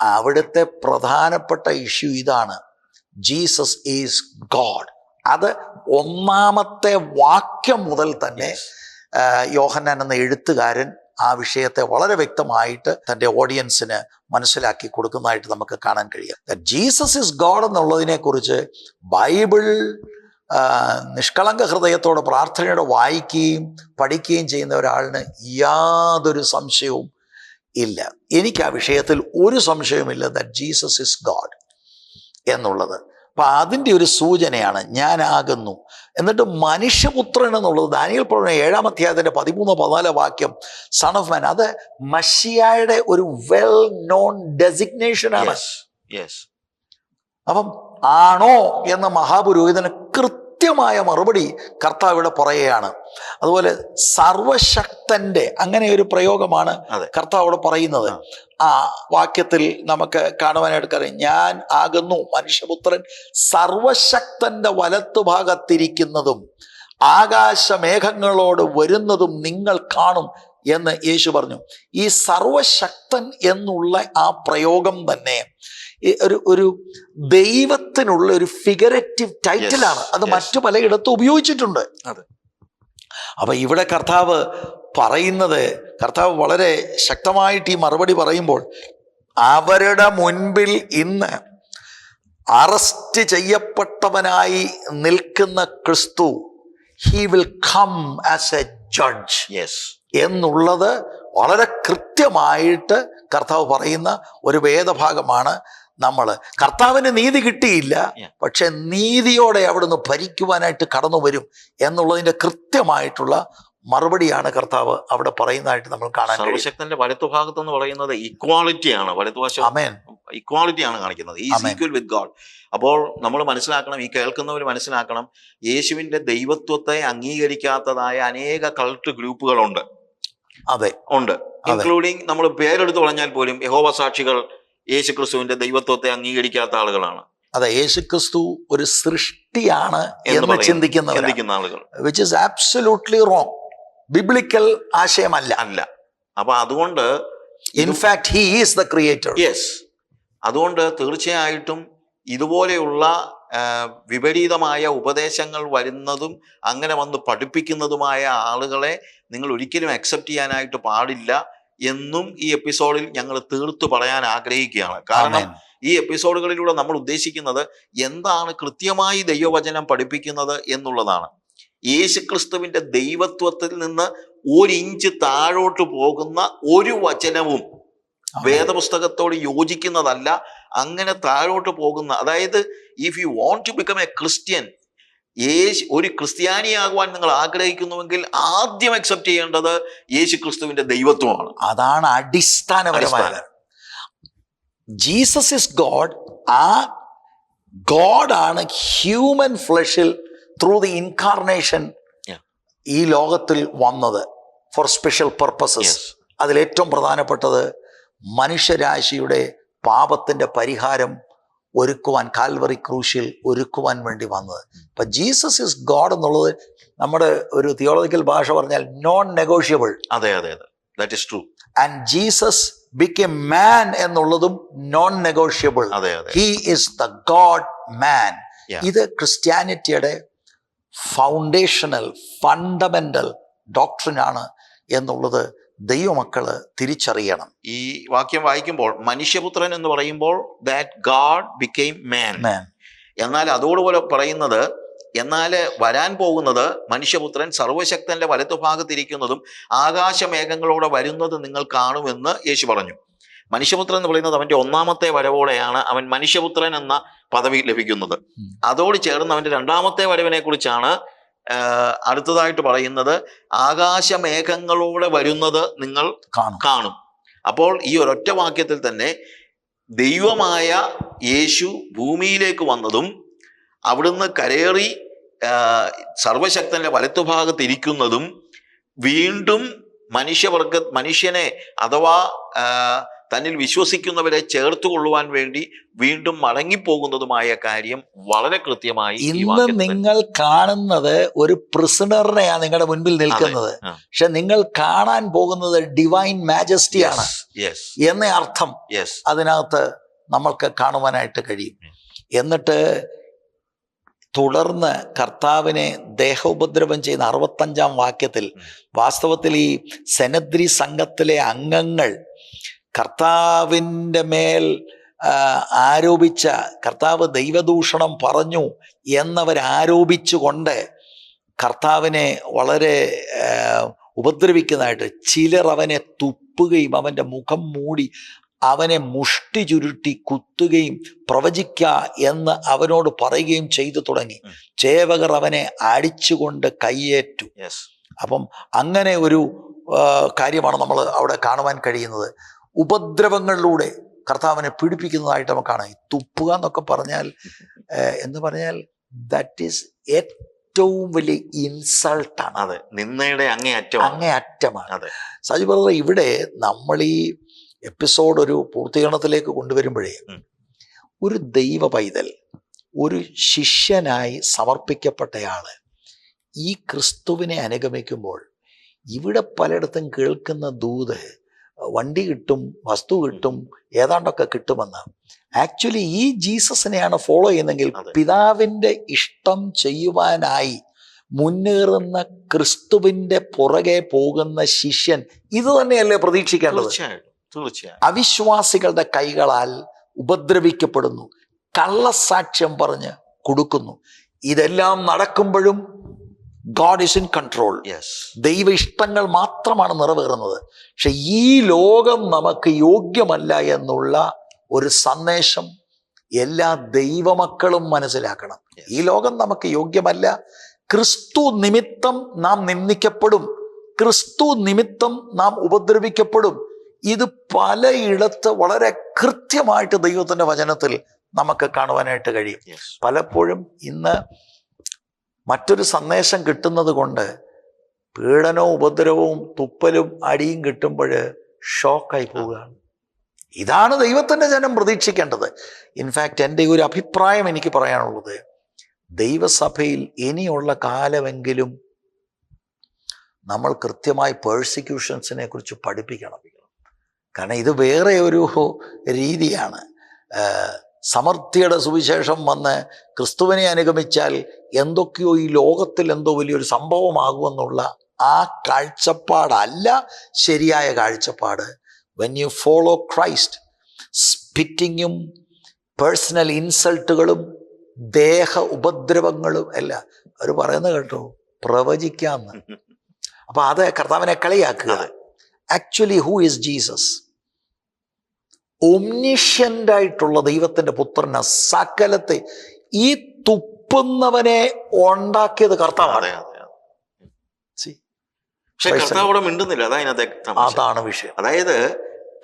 അവിടുത്തെ പ്രധാനപ്പെട്ട ഇഷ്യൂ ഇതാണ്. ജീസസ് ഈസ് ഗോഡ് അത് ഒന്നാമത്തെ വാക്യം മുതൽ തന്നെ യോഹന്നാൻ എന്ന എഴുത്തുകാരൻ ആ വിഷയത്തെ വളരെ വ്യക്തമായിട്ട് തന്റെ ഓഡിയൻസിന് മനസ്സിലാക്കി കൊടുക്കുന്നതായിട്ട് നമുക്ക് കാണാൻ കഴിയും. ജീസസ് ഇസ് ഗോഡ് എന്നുള്ളതിനെ കുറിച്ച് ബൈബിൾ നിഷ്കളങ്ക ഹൃദയത്തോടെ പ്രാർത്ഥനയോടെ വായിക്കുകയും പഠിക്കുകയും ചെയ്യുന്ന ഒരാളിന് യാതൊരു സംശയവും ഇല്ല. എനിക്ക് ആ വിഷയത്തിൽ ഒരു സംശയവുമില്ല ദാറ്റ് ജീസസ് ഇസ് ഗോഡ് എന്നുള്ളത്. അപ്പൊ അതിന്റെ ഒരു സൂചനയാണ് ഞാനാകുന്നു. എന്നിട്ട് മനുഷ്യപുത്രൻ എന്നുള്ളത് ദാനിയൽ പ്രവണ ഏഴാം അധ്യായത്തിന്റെ പതിമൂന്നോ പതിനാലോ വാക്യം സൺ ഓഫ് മാൻ അത് മഷിയായുടെ ഒരു വെൽ നോൺ ഡെസിഗ്നേഷൻ ആണ്. അപ്പം ആണോ എന്ന മഹാപുരോഹിതന് കൃത്യമായ മറുപടി കർത്താവ് ഇവിടെ പറയുകയാണ്. അതുപോലെ സർവശക്തന്റെ അങ്ങനെ ഒരു പ്രയോഗമാണ് കർത്താവോട് കർത്താവ് ഇവിടെ പറയുന്നത്. ആ. വാക്യത്തിൽ നമുക്ക് കാണുവാനായിട്ട് കാര്യം ഞാൻ ആകുന്നു മനുഷ്യപുത്രൻ സർവശക്തന്റെ വലത്തു ഭാഗത്തിരിക്കുന്നതും ആകാശമേഘങ്ങളോട് വരുന്നതും നിങ്ങൾ കാണും എന്ന് യേശു പറഞ്ഞു. ഈ സർവശക്തൻ എന്നുള്ള ആ പ്രയോഗം തന്നെ ഒരു ഒരു ദൈവത്തിനുള്ള ഒരു ഫിഗറേറ്റീവ് ടൈറ്റിലാണ് അത്. മറ്റു പലയിടത്തും ഉപയോഗിച്ചിട്ടുണ്ട്. അതെ. അപ്പൊ ഇവിടെ കർത്താവ് പറയുന്നത് കർത്താവ് വളരെ ശക്തമായിട്ട് ഈ മറുപടി പറയുമ്പോൾ അവരുടെ മുൻപിൽ ഇന്ന് അറസ്റ്റ് ചെയ്യപ്പെട്ടവനായി നിൽക്കുന്ന ക്രിസ്തു he will come as a judge yes എന്നുള്ളത് വളരെ കൃത്യമായിട്ട് കർത്താവ് പറയുന്ന ഒരു വേദഭാഗമാണ്. നമ്മൾ കർത്താവിന് നീതി കിട്ടിയില്ല. പക്ഷെ നീതിയോടെ അവിടുന്ന് ഭരിക്കുവാനായിട്ട് കടന്നു വരും എന്നുള്ളതിന്റെ കൃത്യമായിട്ടുള്ള മറുപടിയാണ് കർത്താവ് അവിടെ പറയുന്നതായിട്ട് നമ്മൾ കാണാൻ സർവശക്തന്റെ വലത്തുഭാഗത്ത് എന്ന് പറയുന്നത് ഇക്വാളിറ്റിയാണ് വലത്തുവശം അമേൻ ഇക്വാളിറ്റിയാണ് കാണിക്കുന്നത്. ഈ ഈക്വൽ വിത്ത് ഗോഡ് അപ്പോൾ നമ്മൾ മനസ്സിലാക്കണം ഈ കേൾക്കുന്നവർ മനസ്സിലാക്കണം യേശുവിന്റെ ദൈവത്വത്തെ അംഗീകരിക്കാത്തതായ അനേക കൾട്ട് ഗ്രൂപ്പുകളുണ്ട്. അതെ. ഉണ്ട്. ഇൻക്ലൂഡിങ് നമ്മൾ പേരെടുത്ത് പറഞ്ഞാൽ പോലും യഹോവ സാക്ഷികൾ യേശു ക്രിസ്തുവിന്റെ ദൈവത്വത്തെ അംഗീകരിക്കാത്ത ആളുകളാണ്. അതെ യേശുക്രിസ്തു ഒരു സൃഷ്ടിയാണ് എന്ന് ചിന്തിക്കുന്ന ചിന്തിക്കുന്ന ആളുകൾ. Which is absolutely wrong biblical ആശയമല്ല. അല്ല. അപ്പൊ അതുകൊണ്ട് in fact he is the creator yes അതുകൊണ്ട് തീർച്ചയായിട്ടും ഇതുപോലെയുള്ള വിപരീതമായ ഉപദേശങ്ങൾ വരുന്നതും അങ്ങനെ വന്ന് പഠിപ്പിക്കുന്നതുമായ ആളുകളെ നിങ്ങൾ ഒരിക്കലും അക്സെപ്റ്റ് ചെയ്യാനായിട്ട് പാടില്ല. എന്നും ഈ എപ്പിസോഡിൽ ഞങ്ങൾ തീർത്തു പറയാൻ ആഗ്രഹിക്കുകയാണ്. കാരണം ഈ എപ്പിസോഡുകളിലൂടെ നമ്മൾ ഉദ്ദേശിക്കുന്നത് എന്താണ് കൃത്യമായി ദൈവവചനം പഠിപ്പിക്കുന്നത് എന്നുള്ളതാണ്. യേശുക്രിസ്തുവിന്റെ ദൈവത്വത്തിൽ നിന്ന് ഒരു ഇഞ്ച് താഴോട്ട് പോകുന്ന ഒരു വചനവും വേദപുസ്തകത്തോട് യോജിക്കുന്നതല്ല അങ്ങനെ താഴോട്ട് പോകുന്ന അതായത് if you want to become a Christian യേശു ഒരു ക്രിസ്ത്യാനിയാകുവാൻ നിങ്ങൾ ആഗ്രഹിക്കുന്നുവെങ്കിൽ ആദ്യം അക്സെപ്റ്റ് ചെയ്യേണ്ടത് യേശു ക്രിസ്തുവിന്റെ ദൈവത്വമാണ്. അതാണ് അടിസ്ഥാനപരമായ അടിസ്ഥാനം. ജീസസ് ഇസ് ഗോഡ് ആ ഗോഡ് ആണ് ഹ്യൂമൻ ഫ്ലഷിൽ ത്രൂ ദി ഇൻകാർണേഷൻ ഈ ലോകത്തിൽ വന്നത് ഫോർ സ്പെഷ്യൽ പർപ്പസസ് അതിലേറ്റവും പ്രധാനപ്പെട്ടത് മനുഷ്യരാശിയുടെ പാപത്തിന്റെ പരിഹാരം ഒരുക്കുവാൻ കാൽവറി ക്രൂശിൽ ഒരുക്കുവാൻ വേണ്ടി വന്നത്. അപ്പൊ ജീസസ് ഇസ് ഗോഡ് എന്നുള്ളത് നമ്മുടെ ഒരു തിയോളജിക്കൽ ഭാഷ പറഞ്ഞാൽ നോൺ നെഗോഷ്യബിൾ അതെ അതെ അതെ. That is true and Jesus became man എന്നുള്ളതും നോൺ നെഗോഷ്യബിൾ അതെ. അതെ he is the God man ഇത് ക്രിസ്ത്യാനിറ്റിയുടെ ഫൗണ്ടേഷണൽ ഫണ്ടമെന്റൽ ഡോക്ടറിനാണ് എന്നുള്ളത് ദൈവമക്കൾ തിരിച്ചറിയണം. ഈ വാക്യം വായിക്കുമ്പോൾ മനുഷ്യപുത്രൻ എന്ന് പറയുമ്പോൾ that God became man man എന്നാൽ അതോടുപോലെ പറയുന്നത് എന്നാൽ വരാൻ പോകുന്നത് മനുഷ്യപുത്രൻ സർവശക്തന്റെ വലത്തുഭാഗത്തിരിക്കുന്നതും ആകാശമേഘങ്ങളോടെ വരുന്നത് നിങ്ങൾ കാണുമെന്ന് യേശു പറഞ്ഞു. മനുഷ്യപുത്രൻ എന്ന് പറയുന്നത് അവന്റെ ഒന്നാമത്തെ വരവോടെയാണ് അവൻ മനുഷ്യപുത്രൻ എന്ന പദവി ലഭിക്കുന്നത്. അതോട് ചേർന്ന് അവന്റെ രണ്ടാമത്തെ വരവിനെ കുറിച്ചാണ് അടുത്തതായിട്ട് പറയുന്നത് ആകാശമേഘങ്ങളോടെ വരുന്നത് നിങ്ങൾ കാണും. കാണും. അപ്പോൾ ഈ ഒരൊറ്റ വാക്യത്തിൽ തന്നെ ദൈവമായ യേശു ഭൂമിയിലേക്ക് വന്നതും അവിടുന്ന് കരേറി സർവശക്തന്റെ സർവശക്തന്റെ വലത്തുഭാഗത്തിരിക്കുന്നതും വീണ്ടും മനുഷ്യവർഗ മനുഷ്യനെ അഥവാ തന്നിൽ വിശ്വസിക്കുന്നവരെ ചേർത്ത് കൊള്ളുവാൻ വേണ്ടി വീണ്ടും മടങ്ങിപ്പോകുന്നതുമായ കാര്യം വളരെ കൃത്യമായി ഇന്ന് നിങ്ങൾ കാണുന്നത് ഒരു പ്രിസണറിനെയാണ് നിങ്ങളുടെ മുൻപിൽ നിൽക്കുന്നത്. പക്ഷെ നിങ്ങൾ കാണാൻ പോകുന്നത് ഡിവൈൻ മാജസ്റ്റിയാണ് എന്ന അർത്ഥം അതിനകത്ത് നമ്മൾക്ക് കാണുവാനായിട്ട് കഴിയും. എന്നിട്ട് തുടർന്ന് കർത്താവിനെ ദേഹോപദ്രവം ചെയ്യുന്ന അറുപത്തഞ്ചാം വാക്യത്തിൽ വാസ്തവത്തിൽ ഈ സെനദ്രി സംഘത്തിലെ അംഗങ്ങൾ കർത്താവിന്റെ മേൽ ആരോപിച്ച കർത്താവ് ദൈവദൂഷണം പറഞ്ഞു എന്നവരാരോപിച്ചുകൊണ്ട് കർത്താവിനെ വളരെ ഉപദ്രവിക്കുന്നതായിട്ട് ചിലർ അവനെ തുപ്പുകയും അവന്റെ മുഖം മൂടി അവനെ മുഷ്ടി ചുരുട്ടി കുത്തുകയും പ്രവചിക്ക എന്ന് അവനോട് പറയുകയും ചെയ്തു തുടങ്ങി. ചേവകർ അവനെ അടിച്ചുകൊണ്ട് കയ്യേറ്റു. അപ്പം അങ്ങനെ ഒരു കാര്യമാണ് നമ്മൾ അവിടെ കാണുവാൻ കഴിയുന്നത് ഉപദ്രവങ്ങളിലൂടെ കർത്താവിനെ പീഡിപ്പിക്കുന്നതായിട്ട് നമുക്ക് കാണാം ഈ തുപ്പുക എന്നൊക്കെ പറഞ്ഞാൽ [LAUGHS] എന്ന് പറഞ്ഞാൽ ദാറ്റ് ഈസ് ഏറ്റവും വലിയ ഇൻസൾട്ടാണ് അതെ. നിന്നയുടെ അങ്ങേയറ്റം അങ്ങേയറ്റമാണ്. അതെ. സജി ബ്രദർ ഇവിടെ നമ്മൾ ഈ എപ്പിസോഡ് ഒരു പൂർത്തീകരണത്തിലേക്ക് കൊണ്ടുവരുമ്പോഴേ ഒരു ദൈവ പൈതൽ ഒരു ശിഷ്യനായി സമർപ്പിക്കപ്പെട്ടയാൾ ഈ ക്രിസ്തുവിനെ അനുഗമിക്കുമ്പോൾ ഇവിടെ പലയിടത്തും കേൾക്കുന്ന ദൂത് വണ്ടി കിട്ടും വസ്തു കിട്ടും ഏതാണ്ടൊക്കെ കിട്ടുമെന്ന്. ആക്ച്വലി ഈ ജീസസിനെയാണ് ഫോളോ ചെയ്യുന്നതെങ്കിൽ. പിതാവിന്റെ ഇഷ്ടം ചെയ്യുവാനായി മുന്നേറുന്ന ക്രിസ്തുവിന്റെ പുറകെ പോകുന്ന ശിഷ്യൻ ഇത് തന്നെയല്ലേ പ്രതീക്ഷിക്കേണ്ടത്? തീർച്ചയായും അവിശ്വാസികളുടെ കൈകളാൽ ഉപദ്രവിക്കപ്പെടുന്നു. കള്ളസാക്ഷ്യം പറഞ്ഞ് കൊടുക്കുന്നു. ഇതെല്ലാം നടക്കുമ്പോഴും God is in control yes ദൈവ ഇഷ്ടങ്ങൾ മാത്രമാണ് നിറവേറുന്നത്. പക്ഷെ ഈ ലോകം നമുക്ക് യോഗ്യമല്ല എന്നുള്ള ഒരു സന്ദേശം എല്ലാ ദൈവമക്കളും മനസ്സിലാക്കണം. ഈ ലോകം നമുക്ക് യോഗ്യമല്ല. ക്രിസ്തു നിമിത്തം നാം നിന്ദിക്കപ്പെടും. ക്രിസ്തു നിമിത്തം നാം ഉപദ്രവിക്കപ്പെടും. ഇത് പലയിടത്ത് വളരെ കൃത്യമായിട്ട് ദൈവത്തിന്റെ വചനത്തിൽ നമുക്ക് കാണുവാനായിട്ട് കഴിയും. പലപ്പോഴും ഇന്ന് മറ്റൊരു സന്ദേശം കിട്ടുന്നത് കൊണ്ട് പീഡനവും ഉപദ്രവവും തുപ്പലും അടിയും കിട്ടുമ്പോൾ ഷോക്കായി പോവുകയാണ്. ഇതാണ് ദൈവത്തിന്റെ ജനം പ്രതീക്ഷിക്കേണ്ടത്. ഇൻഫാക്റ്റ് എന്റെ ഒരു അഭിപ്രായം എനിക്ക് പറയാനുള്ളത്. ദൈവസഭയിൽ ഇനിയുള്ള കാലമെങ്കിലും നമ്മൾ കൃത്യമായി പേഴ്സിക്യൂഷൻസിനെ കുറിച്ച് പഠിപ്പിക്കണം. കാരണം ഇത് വേറെ ഒരു രീതിയാണ്. സമൃദ്ധിയുടെ സുവിശേഷം വന്ന് ക്രിസ്തുവിനെ അനുഗമിച്ചാൽ എന്തൊക്കെയോ ഈ ലോകത്തിൽ എന്തോ വലിയൊരു സംഭവമാകുമെന്നുള്ള ആ കാഴ്ചപ്പാടല്ല ശരിയായ കാഴ്ചപ്പാട്. വെൻ യു ഫോളോ ക്രൈസ്റ്റ് സ്പിറ്റിങ്ങും പേഴ്സണൽ ഇൻസൾട്ടുകളും ദേഹ ഉപദ്രവങ്ങളും അല്ല അവർ പറയുന്നത് കേട്ടോ പ്രവചിക്കാമെന്ന്. [LAUGHS] അപ്പൊ അത് കർത്താവിനെ കളിയാക്കുക. Actually who is Jesus omniscient ആയിട്ടുള്ള ദൈവത്തിന്റെ പുത്രന സകലത്തെ ഈ തുപ്പുന്നവനെ ഉണ്ടാക്കിയത് കർത്താവാണ്. മിണ്ടുന്നില്ല. അതാ അതാണ് വിഷയം. അതായത്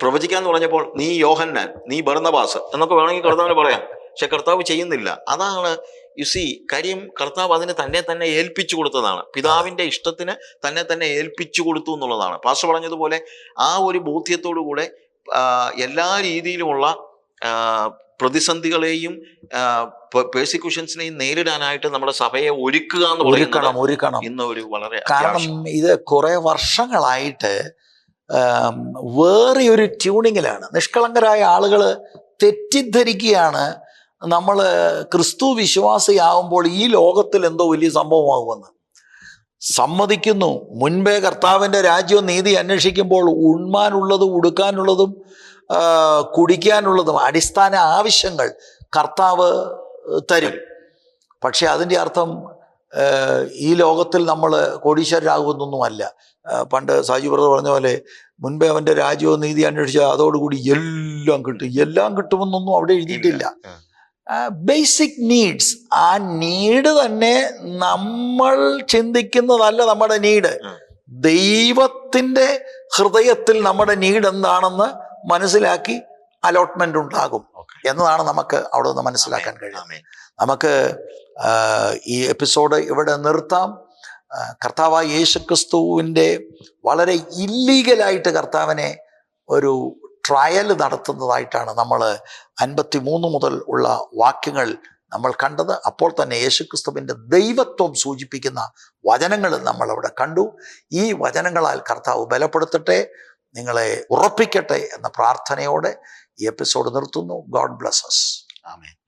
പ്രവചിക്കാന്ന് പറഞ്ഞപ്പോൾ നീ യോഹന്നാൻ നീ ഭരണവാസ് എന്നൊക്കെ വേണമെങ്കിൽ കർത്താവിന് പറയാം. പക്ഷെ കർത്താവ് ചെയ്യുന്നില്ല. അതാണ് യു സി കാര്യം കർത്താവ് അതിന് തന്നെ തന്നെ ഏൽപ്പിച്ചു കൊടുത്തതാണ്. പിതാവിന്റെ ഇഷ്ടത്തിന് തന്നെ തന്നെ ഏൽപ്പിച്ചു കൊടുത്തു എന്നുള്ളതാണ്. പാസ്റ്റർ പറഞ്ഞതുപോലെ ആ ഒരു ബോധ്യത്തോടു കൂടെ എല്ലാ രീതിയിലുമുള്ള പ്രതിസന്ധികളെയും പേഴ്സിക്യൂഷൻസിനെയും നേരിടാനായിട്ട് നമ്മുടെ സഭയെ ഒരുക്കുക എന്ന് ഒരുക്കണം ഒരുക്കണം. ഇന്ന് ഒരു വളരെ കാരണം ഇത് കുറെ വർഷങ്ങളായിട്ട് വേറെ ഒരു ട്യൂണിങ്ങിലാണ്. നിഷ്കളങ്കരായ ആളുകൾ തെറ്റിദ്ധരിക്കുകയാണ്. നമ്മൾ ക്രിസ്തു വിശ്വാസിയാവുമ്പോൾ ഈ ലോകത്തിൽ എന്തോ വലിയ സംഭവമാകുമെന്ന്. സമ്മതിക്കുന്നു. മുൻപേ കർത്താവിന്റെ രാജ്യവും നീതി അന്വേഷിക്കുമ്പോൾ ഉണ്മാനുള്ളതും ഉടുക്കാനുള്ളതും കുടിക്കാനുള്ളതും അടിസ്ഥാന ആവശ്യങ്ങൾ കർത്താവ് തരും. പക്ഷെ അതിന്റെ അർത്ഥം ഈ ലോകത്തിൽ നമ്മൾ കോടീശ്വരരാകുമെന്നൊന്നുമല്ല പണ്ട് സാജു ബ്രദർ പറഞ്ഞ പോലെ മുൻപേ അവന്റെ രാജ്യവും നീതി അന്വേഷിച്ചാൽ അതോടുകൂടി എല്ലാം കിട്ടും. എല്ലാം കിട്ടുമെന്നൊന്നും അവിടെ എഴുതിയിട്ടില്ല. ബേസിക് നീഡ്സ് ആ നീഡ് തന്നെ നമ്മൾ ചിന്തിക്കുന്നതല്ല നമ്മുടെ നീഡ്. ദൈവത്തിന്റെ ഹൃദയത്തിൽ നമ്മുടെ നീഡ് എന്താണെന്ന് മനസ്സിലാക്കി അലോട്ട്മെന്റ് ഉണ്ടാകും. എന്നതാണ് നമുക്ക് അവിടെ നിന്ന് മനസ്സിലാക്കാൻ കഴിയുന്നത്. നമുക്ക് ഈ എപ്പിസോഡ് ഇവിടെ നിർത്താം. കർത്താവായ കർത്താവായ യേശുക്രിസ്തുവിന്റെ വളരെ ഇല്ലീഗലായിട്ട് കർത്താവിനെ ഒരു ട്രയൽ നടത്തുന്നതായിട്ടാണ് നമ്മൾ അൻപത്തി മൂന്ന് മുതൽ ഉള്ള വാക്യങ്ങൾ നമ്മൾ കണ്ടത്. അപ്പോൾ തന്നെ യേശുക്രിസ്തുവിന്റെ ദൈവത്വം സൂചിപ്പിക്കുന്ന വചനങ്ങൾ നമ്മൾ അവിടെ കണ്ടു. ഈ വചനങ്ങളാൽ കർത്താവ് ബലപ്പെടുത്തട്ടെ നിങ്ങളെ ഉറപ്പിക്കട്ടെ എന്ന പ്രാർത്ഥനയോടെ ഈ എപ്പിസോഡ് നിർത്തുന്നു. God blesses amen.